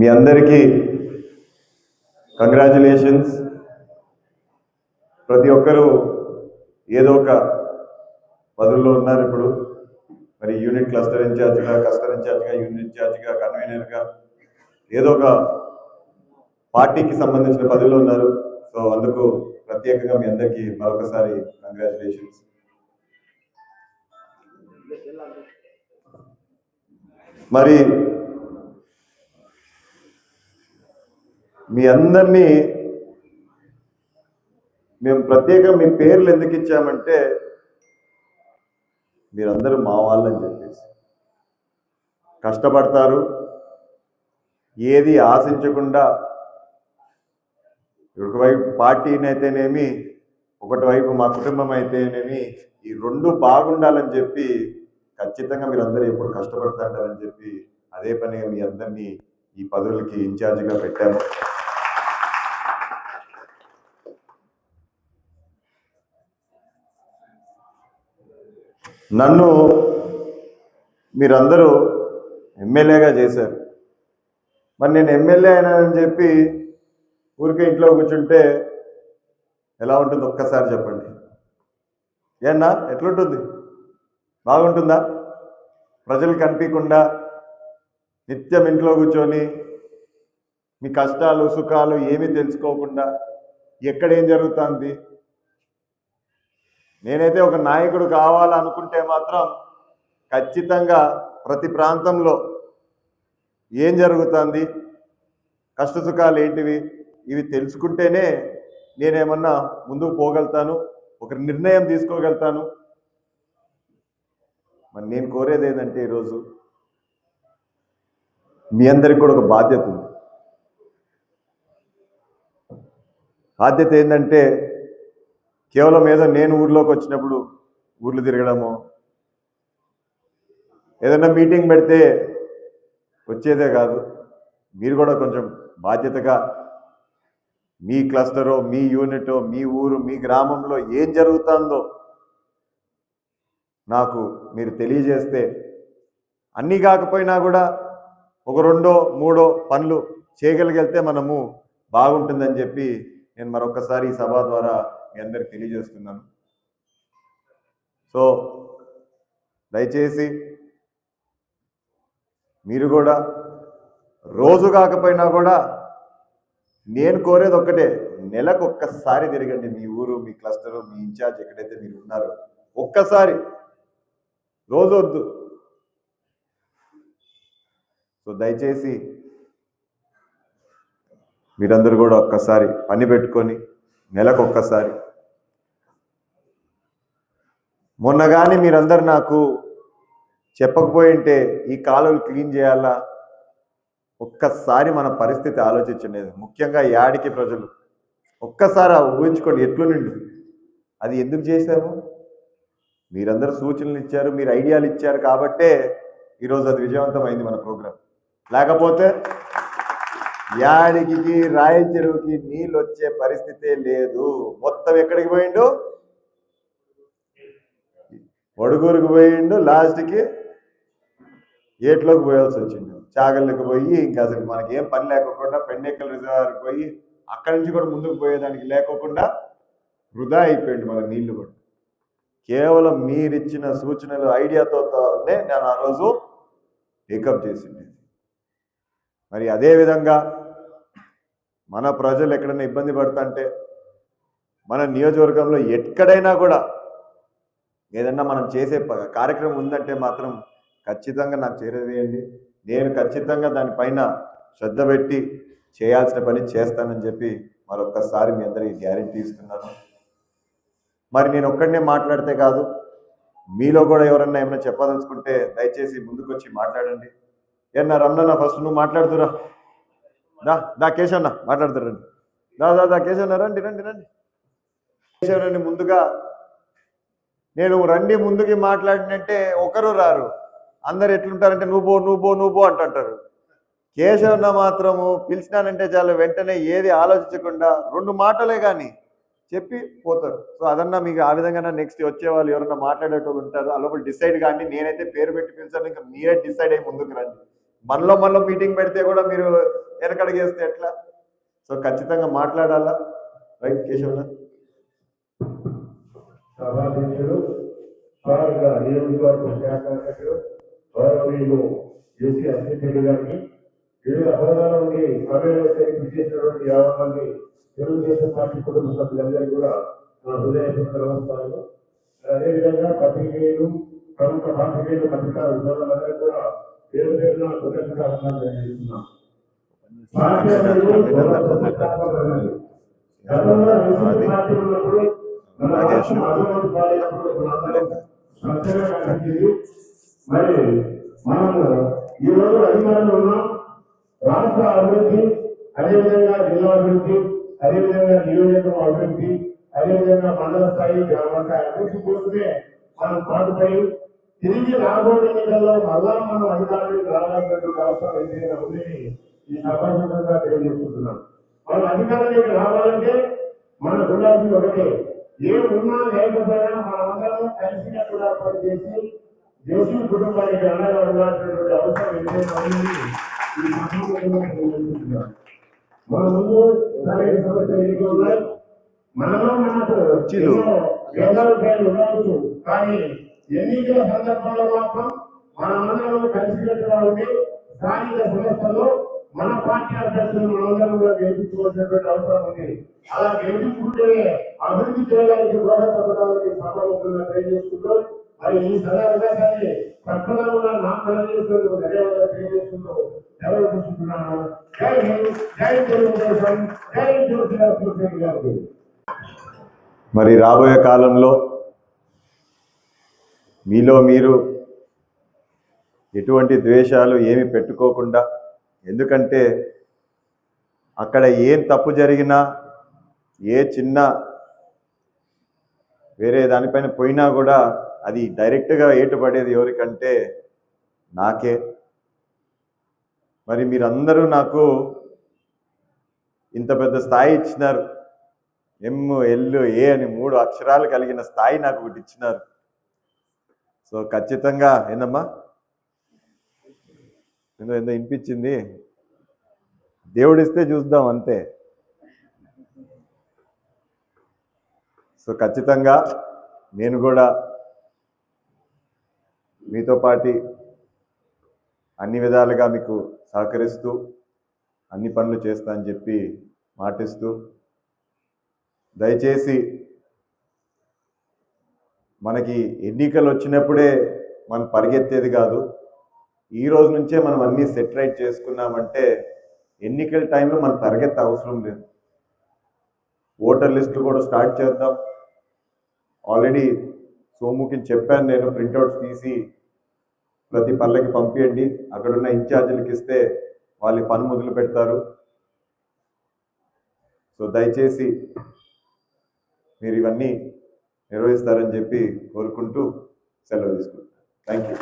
మీ అందరికీ కంగ్రాచులేషన్స్ ప్రతి ఒక్కరూ ఏదో ఒక పదుల్లో ఉన్నారు ఇప్పుడు. మరి యూనిట్ క్లస్టర్ ఇన్ఛార్జ్గా క్లస్టర్ ఇన్ఛార్జ్గా యూనిట్ ఇన్ఛార్జ్గా కన్వీనర్గా ఏదో ఒక పార్టీకి సంబంధించిన పదవిలో ఉన్నారు. సో అందుకు ప్రత్యేకంగా మీ అందరికీ మరొకసారి కంగ్రాచులేషన్స్ మరి మీ అందరినీ మేము ప్రత్యేకంగా మీ పేర్లు ఎందుకు ఇచ్చామంటే మీరందరూ మా వాళ్ళని చెప్పేసి. కష్టపడతారు ఏది ఆశించకుండా ఒకవైపు పార్టీని అయితేనేమి ఒకటి వైపు మా కుటుంబం అయితేనేమి ఈ రెండు బాగుండాలని చెప్పి ఖచ్చితంగా మీరు అందరూ ఎప్పుడు కష్టపడుతుంటారని చెప్పి అదే పనిగా మీ అందరినీ ఈ పదవులకి ఇన్ఛార్జిగా పెట్టాము. నన్ను మీరందరూ ఎమ్మెల్యేగా చేశారు. మరి నేను ఎమ్మెల్యే అయినానని చెప్పి ఊరికే ఇంట్లో కూర్చుంటే ఎలా ఉంటుంది? ఒక్కసారి చెప్పండి. ఏనా ఎట్లుంటుంది? బాగుంటుందా? ప్రజలు కనిపించకుండా నిత్యం ఇంట్లో కూర్చొని మీ కష్టాలు సుఖాలు ఏమీ తెలుసుకోకుండా ఎక్కడ ఏం జరుగుతుంది? నేనైతే ఒక నాయకుడు కావాలనుకుంటే మాత్రం ఖచ్చితంగా ప్రతి ప్రాంతంలో ఏం జరుగుతుంది కష్ట సుఖాలు ఏంటివి ఇవి తెలుసుకుంటేనే నేనేమన్నా ముందుకు పోగలుగుతాను ఒక నిర్ణయం తీసుకోగలుగుతాను. మరి నేను కోరేది ఏంటంటే ఈరోజు మీ అందరికి కూడా ఒక బాధ్యత ఉంది. బాధ్యత ఏంటంటే కేవలం ఏదో నేను ఊర్లోకి వచ్చినప్పుడు ఊర్లు తిరగడము ఏదైనా మీటింగ్ పెడితే వచ్చేదే కాదు. మీరు కూడా కొంచెం బాధ్యతగా మీ క్లస్టరో మీ యూనిటో మీ ఊరు మీ గ్రామంలో ఏం జరుగుతుందో నాకు మీరు తెలియజేస్తే అన్నీ కాకపోయినా కూడా ఒక రెండో మూడో పనులు చేయగలిగితే మనము బాగుంటుందని చెప్పి నేను మరొకసారి ఈ సభ ద్వారా మీ అందరికి తెలియజేస్తున్నాను. సో దయచేసి మీరు కూడా రోజు కాకపోయినా కూడా నేను కోరేది ఒక్కటే నెలకు ఒక్కసారి తిరగండి మీ ఊరు మీ క్లస్టర్ మీ ఇన్ఛార్జ్ ఎక్కడైతే మీరు ఉన్నారో. ఒక్కసారి. రోజు వద్దు. సో దయచేసి మీరందరూ కూడా ఒక్కసారి పని పెట్టుకొని నెలకొక్కసారి. మొన్న కానీ మీరందరు నాకు చెప్పకపోయింటే ఈ కాలువలు క్లీన్ చేయాలా? ఒక్కసారి మన పరిస్థితి ఆలోచించండి. ముఖ్యంగా యాడికి ప్రజలు. ఒక్కసారి ఆ ఊహించుకోండి ఎట్లు నిండు? అది ఎందుకు చేశాము? మీరందరూ సూచనలు ఇచ్చారు మీరు ఐడియాలు ఇచ్చారు కాబట్టే ఈరోజు అది విజయవంతమైంది మన ప్రోగ్రాం. లేకపోతే యాడికి రాయల చెరువుకి నీళ్ళు వచ్చే పరిస్థితే లేదు. మొత్తం ఎక్కడికి పోయిండు? ఒడుగురికి పోయిండు లాస్ట్కి ఏట్లోకి పోయాల్సి వచ్చిండు. చాగళ్ళకి పోయి ఇంకా అసలు మనకి ఏం పని లేకోకుండా పెండెక్కల రిజర్వాయర్కి పోయి అక్కడి నుంచి కూడా ముందుకు పోయేదానికి లేకోకుండా వృధా అయిపోయింది మన నీళ్ళు కూడా. కేవలం మీరిచ్చిన సూచనలు ఐడియాతో నేను ఆ రోజు పికప్ చేసిండేది. మరి అదే విధంగా మన ప్రజలు ఎక్కడైనా ఇబ్బంది పడుతుంటే మన నియోజకవర్గంలో ఎక్కడైనా కూడా ఏదన్నా మనం చేసే ప- కార్యక్రమం ఉందంటే మాత్రం ఖచ్చితంగా నాకు చేరవేయండి. నేను ఖచ్చితంగా దానిపైన శ్రద్ధ పెట్టి చేయాల్సిన పని చేస్తానని చెప్పి మరొక్కసారి మీ అందరికీ గ్యారెంటీ ఇస్తున్నాను. మరి నేను ఒక్కడనే మాట్లాడితే కాదు మీలో కూడా ఎవరన్నా ఏమైనా చెప్పదలుచుకుంటే దయచేసి ముందుకొచ్చి మాట్లాడండి. ఏమన్నా రమ్మన్నా ఫస్ట్ నువ్వు మాట్లాడుతురా దా దా కేశన్న మాట్లాడుతురండి దా దా దా కేశన్న రండి రండి రండి. కేశవని ముందుగా నేను రండి ముందుకి మాట్లాడినంటే ఒకరు రారు. అందరు ఎట్లుంటారంటే నువ్వు పో నువ్వు పో నువ్వు పో అంటుంటారు. కేశవన్న మాత్రము పిలిచినానంటే చాలు వెంటనే ఏది ఆలోచించకుండా రెండు మాటలే కానీ చెప్పి పోతారు. సో అదన్నా మీకు ఆ విధంగా నెక్స్ట్ వచ్చే వాళ్ళు ఎవరన్నా మాట్లాడేటోళ్ళు ఉంటారు ఆ లోపల డిసైడ్ కానీ నేనైతే పేరు పెట్టి పిలిచాను ఇంకా మీరే డిసైడ్ అయ్యి ముందుకు రండి. మనలో మనలో మీటింగ్ పెడితే కూడా మీరు వెనకడిగేస్తే ఎట్లా? సో ఖచ్చితంగా మాట్లాడాలా? రైట్ కేశవన సభాధ్యక్షుడు త్వరగా నియోజకవర్గ శాఖ అధ్యక్షుడు గౌరవనీయులు జేసీ అశ్విన్ గారికి వివిధ హోదాల నుండి తెలుగుదేశం పార్టీ కుటుంబ సభ్యులందరికీ కూడా నా హృదయపూర్వక నమస్కారాలు. అదేవిధంగా పత్రికేయులు ప్రముఖ పాత్రికేయులు పత్రికా ఉద్యోగులందరికీ కూడా పేరు పేరున కృతజ్ఞతలు తెలియజేస్తున్నాం ఉన్నప్పుడు మరి మనం ఈ రోజు అధికారంలో ఉన్నాం రాష్ట్ర అభివృద్ధి అదేవిధంగా జిల్లా అభివృద్ధి అదేవిధంగా నియోజకవర్గం అభివృద్ధి అదేవిధంగా మండల స్థాయి గ్రామ స్థాయి అభివృద్ధి కోసమే మనం పాటుపడి తిరిగి రాబోయే ఎన్నికల్లో మళ్ళా మనం అధికారులకు రావాల్సినటువంటి అవసరం ఉందని ఈ సభాముఖంగా తెలియజేసుకుంటున్నాం. మనం అధికారంలోకి రావాలంటే మనకు ఉండాల్సింది ఒకటే ఏం ఉన్నా లేకపోయినా మనమందరం కలిసికట్టుగా పనిచేసి దేశం కుటుంబానికి అండగా ఉండాల్సినటువంటి అవసరం ఎంతైనా ఉందని ఈ సభాముఖంగా మన ముందు అనేక సమస్యలు ఎన్ని ఉన్నాయి. మనలో మనకు భేదాభిప్రాయాలు ఉండవచ్చు. కానీ ఎన్నికల సందర్భంలో మాత్రం మనమందరం కలిసికట్టుగా ఉండి స్థానిక సంస్థల్లో మన పార్టీ అభ్యర్థులు మనందరం కూడా గెలిపించుకోవాల్సినటువంటి అవసరం ఉంది. అలా గెలిపించుకుంటే అభివృద్ధి చేయడానికి కూడా తప్పడానికి సభాముఖంగా తెలియజేసుకుంటూ మరి ఈ సదా అవకాశాన్ని పక్కన ఉన్న నాకు తెలియజేసినందుకు ధన్యవాదాలు తెలియజేసుకుంటూ ఎవరు కూర్చుంటున్నాను జై హింద్ జై తెలుగుదేశం జై జ్యోతిరావు గారు. మరి రాబోయే కాలంలో మీలో మీరు ఎటువంటి ద్వేషాలు ఏమి పెట్టుకోకుండా ఎందుకంటే అక్కడ ఏం తప్పు జరిగినా ఏ చిన్న వేరే దానిపైన పోయినా కూడా అది డైరెక్ట్గా ఏటుపడేది ఎవరికంటే నాకే. మరి మీరందరూ నాకు ఇంత పెద్ద స్థాయి ఇచ్చినారు. ఎమ్ ఎల్ ఏ అని మూడు అక్షరాలు కలిగిన స్థాయి నాకు ఒకటి ఇచ్చినారు. సో ఖచ్చితంగా ఏందమ్మా? ఏందో ఏందో వినిపించింది. దేవుడిస్తే చూద్దాం అంతే. సో ఖచ్చితంగా నేను కూడా మీతో పాటి అన్ని విధాలుగా మీకు సహకరిస్తూ అన్ని పనులు చేస్తా అని చెప్పి మాటిస్తూ దయచేసి మనకి ఎన్నికలు వచ్చినప్పుడే మనం పరిగెత్తేది కాదు. ఈ రోజు నుంచే మనం అన్నీ సెట్ రైట్ చేసుకున్నామంటే ఎన్నికల టైంలో మనం పరిగెత్త అవసరం లేదు. ఓటర్ లిస్టు కూడా స్టార్ట్ చేద్దాం. ఆల్రెడీ సోముకి చెప్పాను నేను ప్రింట్అవుట్స్ తీసి ప్రతి పల్లెకి పంపించండి అక్కడున్న ఇన్ఛార్జీలకు ఇస్తే వాళ్ళు పని మొదలు పెడతారు. సో దయచేసి మీరు ఇవన్నీ నిర్వహిస్తారని చెప్పి కోరుకుంటూ సెలవు తీసుకుంటాను థ్యాంక్ యూ